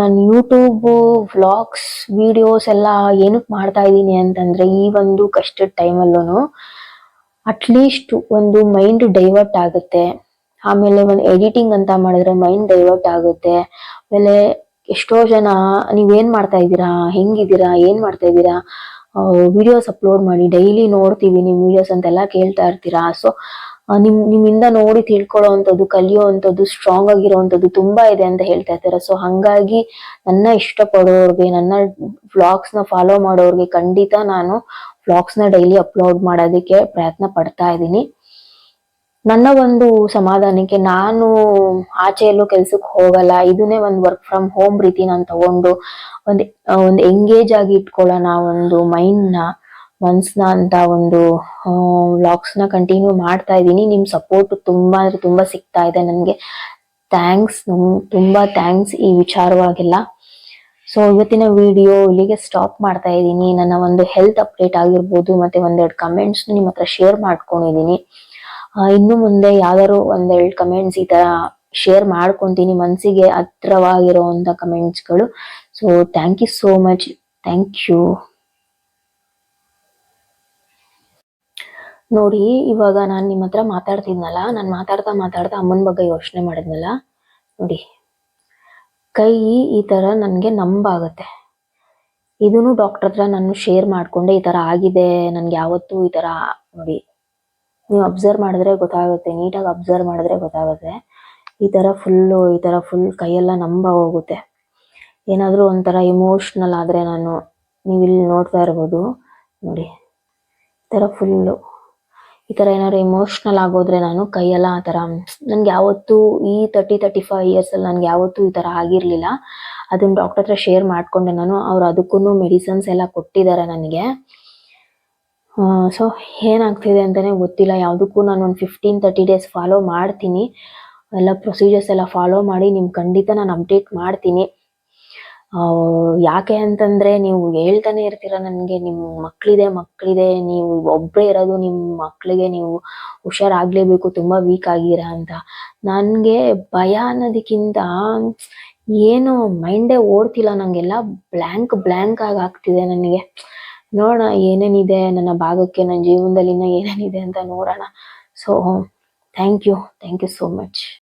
ನಾನು ಯೂಟ್ಯೂಬ್ ವ್ಲಾಗ್ಸ್ ವಿಡಿಯೋಸ್ ಎಲ್ಲ ಏನಕ್ಕೆ ಮಾಡ್ತಾ ಇದ್ದೀನಿ ಅಂತಂದ್ರೆ ಈ ಒಂದು ಕಷ್ಟದ ಟೈಮಲ್ಲೂ ಅಟ್ಲೀಸ್ಟ್ ಒಂದು ಮೈಂಡ್ ಡೈವರ್ಟ್ ಆಗುತ್ತೆ. ಆಮೇಲೆ ಒಂದು ಎಡಿಟಿಂಗ್ ಅಂತ ಮಾಡಿದ್ರೆ ಮೈಂಡ್ ಡೈವರ್ಟ್ ಆಗುತ್ತೆ. ಆಮೇಲೆ ಎಷ್ಟೋ ಜನ ನೀವೇನ್ ಮಾಡ್ತಾ ಇದ್ದೀರಾ? ಹೆಂಗಿದ್ದೀರಾ? ಏನ್ ಮಾಡ್ತಾ ಇದ್ದೀರಾ? ವಿಡಿಯೋಸ್ ಅಪ್ಲೋಡ್ ಮಾಡಿ ಡೈಲಿ ನೋಡ್ತೀವಿ ನಿಮ್ ವಿಡಿಯೋಸ್ ಅಂತೆಲ್ಲ ಕೇಳ್ತಾ ಇರ್ತೀರಾ. ಸೊ ನಿಮ್, ನಿಮ್ಮಿಂದ ನೋಡಿ ತಿಳ್ಕೊಳ್ಳೋ ಅಂಥದ್ದು ಕಲಿಯೋ ಸ್ಟ್ರಾಂಗ್ ಆಗಿರೋವಂಥದ್ದು ತುಂಬಾ ಇದೆ ಅಂತ ಹೇಳ್ತಾ ಇರ್ತಾರೆ. ಸೊ ಹಂಗಾಗಿ ನನ್ನ ಇಷ್ಟಪಡೋರ್ಗೆ, ನನ್ನ ವ್ಲಾಗ್ಸ್ನ ಫಾಲೋ ಮಾಡೋರ್ಗೆ ಖಂಡಿತ ನಾನು ವ್ಲಾಗ್ಸ್ನ ಡೈಲಿ ಅಪ್ಲೋಡ್ ಮಾಡೋದಕ್ಕೆ ಪ್ರಯತ್ನ ಪಡ್ತಾ ಇದ್ದೀನಿ. ನನ್ನ ಒಂದು ಸಮಾಧಾನಕ್ಕೆ ನಾನು ಆಚೆ ಎಲ್ಲೂ ಕೆಲ್ಸಕ್ಕೆ ಹೋಗಲ್ಲ, ಇದನ್ನೇ ಒಂದು ವರ್ಕ್ ಫ್ರಮ್ ಹೋಮ್ ರೀತಿ ನಾನು ತಗೊಂಡು ಒಂದು ಒಂದು ಎಂಗೇಜ್ ಆಗಿ ಇಟ್ಕೊಳ್ಳೋಣ ಒಂದು ಮೈಂಡ್ನ ಮನ್ಸ್ನ ಅಂತ ಒಂದು ವ್ಲಾಗ್ಸ್ನ ಕಂಟಿನ್ಯೂ ಮಾಡ್ತಾ ಇದ್ದೀನಿ. ನಿಮ್ ಸಪೋರ್ಟ್ ತುಂಬಾ ಅಂದ್ರೆ ತುಂಬಾ ಸಿಗ್ತಾ ಇದೆ ನನಗೆ. ಥ್ಯಾಂಕ್ಸ್ ತುಂಬಾ ಥ್ಯಾಂಕ್ಸ್ ಈ ವಿಚಾರವಾಗಿಲ್ಲ. ಸೊ ಇವತ್ತಿನ ವಿಡಿಯೋ ಇಲ್ಲಿಗೆ ಸ್ಟಾಪ್ ಮಾಡ್ತಾ ಇದ್ದೀನಿ. ನನ್ನ ಒಂದು ಹೆಲ್ತ್ ಅಪ್ಡೇಟ್ ಆಗಿರ್ಬೋದು, ಮತ್ತೆ ಒಂದೆರಡು ಕಮೆಂಟ್ಸ್ ನಿಮ್ಮ ಹತ್ರ ಶೇರ್ ಮಾಡ್ಕೊಂಡಿದ್ದೀನಿ. ಇನ್ನು ಮುಂದೆ ಯಾವ್ದಾರು ಒಂದೆರಡು ಕಮೆಂಟ್ಸ್ ಈ ತರ ಶೇರ್ ಮಾಡ್ಕೊಂತೀನಿ ಮನ್ಸಿಗೆ comments ಕಮೆಂಟ್ಸ್ಗಳು so thank you so much thank you ನೋಡಿ, ಇವಾಗ ನಾನು ನಿಮ್ಮ ಹತ್ರ ಮಾತಾಡ್ತಿದ್ನಲ್ಲ, ನಾನು ಮಾತಾಡ್ತಾ ಮಾತಾಡ್ತಾ ಅಮ್ಮನ ಬಗ್ಗೆ ಯೋಚನೆ ಮಾಡಿದ್ನಲ್ಲ. ನೋಡಿ, ಕೈ ಈ ತರ ನನ್ಗೆ ನಂಬಾಗತ್ತೆ. ಇದನ್ನು ಡಾಕ್ಟರ್ ಹತ್ರ ನಾನು ಶೇರ್ ಮಾಡ್ಕೊಂಡೆ ಈ ತರ ಆಗಿದೆ, ನನ್ಗೆ ಯಾವತ್ತೂ ಈ ತರ ನೋಡಿ ನೀವು ಅಬ್ಸರ್ವ್ ಮಾಡಿದ್ರೆ ಗೊತ್ತಾಗುತ್ತೆ, ನೀಟಾಗಿ ಅಬ್ಸರ್ವ್ ಮಾಡಿದ್ರೆ ಗೊತ್ತಾಗುತ್ತೆ. ಈ ತರ ಫುಲ್ಲು ಈ ತರ ಫುಲ್ ಕೈಯೆಲ್ಲ ನಂಬ ಹೋಗುತ್ತೆ. ಏನಾದ್ರೂ ಒಂಥರ ಇಮೋಷ್ನಲ್ ಆದ್ರೆ ನಾನು, ನೀವು ಇಲ್ಲಿ ನೋಡ್ತಾ ಇರ್ಬೋದು. ನೋಡಿ, ಈ ತರ ಫುಲ್ಲು ಈ ತರ ಏನಾದ್ರು ಇಮೋಷ್ನಲ್ ಆಗೋದ್ರೆ ನಾನು ಕೈಯೆಲ್ಲ ಆ ತರ, ನನ್ಗೆ ಯಾವತ್ತೂ ಈ ತರ್ಟಿ ತರ್ಟಿ ಫೈವ್ ಇಯರ್ಸ್ ಅಲ್ಲಿ ನನ್ಗೆ ಯಾವತ್ತೂ ಈ ತರ ಆಗಿರಲಿಲ್ಲ. ಅದನ್ನ ಡಾಕ್ಟರ್ ಹತ್ರ ಶೇರ್ ಮಾಡ್ಕೊಂಡೆ ನಾನು. ಅವ್ರು ಅದಕ್ಕೂ ಮೆಡಿಸನ್ಸ್ ಎಲ್ಲ ಕೊಟ್ಟಿದ್ದಾರೆ ನನಗೆ. ಸೊ ಏನಾಗ್ತಿದೆ ಅಂತಲೇ ಗೊತ್ತಿಲ್ಲ. ಯಾವುದಕ್ಕೂ ನಾನು ಒಂದು ಫಿಫ್ಟೀನ್ ತರ್ಟಿ ಡೇಸ್ ಫಾಲೋ ಮಾಡ್ತೀನಿ. ಎಲ್ಲ ಪ್ರೊಸೀಜರ್ಸ್ ಎಲ್ಲ ಫಾಲೋ ಮಾಡಿ ನಿಮ್ಗೆ ಖಂಡಿತ ನಾನು ಅಪ್ಡೇಟ್ ಮಾಡ್ತೀನಿ. ಯಾಕೆ ಅಂತಂದ್ರೆ ನೀವು ಹೇಳ್ತಾನೆ ಇರ್ತೀರ ನನಗೆ ನಿಮ್ಮ ಮಕ್ಕಳಿದೆ ಮಕ್ಕಳಿದೆ ನೀವು ಒಬ್ಬರೇ ಇರೋದು ನಿಮ್ಮ ಮಕ್ಕಳಿಗೆ ನೀವು ಹುಷಾರಾಗಲೇಬೇಕು, ತುಂಬ ವೀಕ್ ಆಗಿರ ಅಂತ. ನನಗೆ ಭಯ ಅನ್ನೋದಕ್ಕಿಂತ ಏನು ಮೈಂಡೇ ಓಡ್ತಿಲ್ಲ ನನಗೆಲ್ಲ ಬ್ಲ್ಯಾಂಕ್ ಬ್ಲ್ಯಾಂಕ್ ಆಗಿ ಆಗ್ತಿದೆ ನನಗೆ. ನೋಡೋಣ, ಏನೇನಿದೆ, ನನ್ನ ಭಾಗಕ್ಕೆ, ನನ್ನ ಜೀವನದಲ್ಲಿ ಇನ್ನೂ ಏನೇನಿದೆ ಅಂತ ನೋಡೋಣ. So thank you thank you so much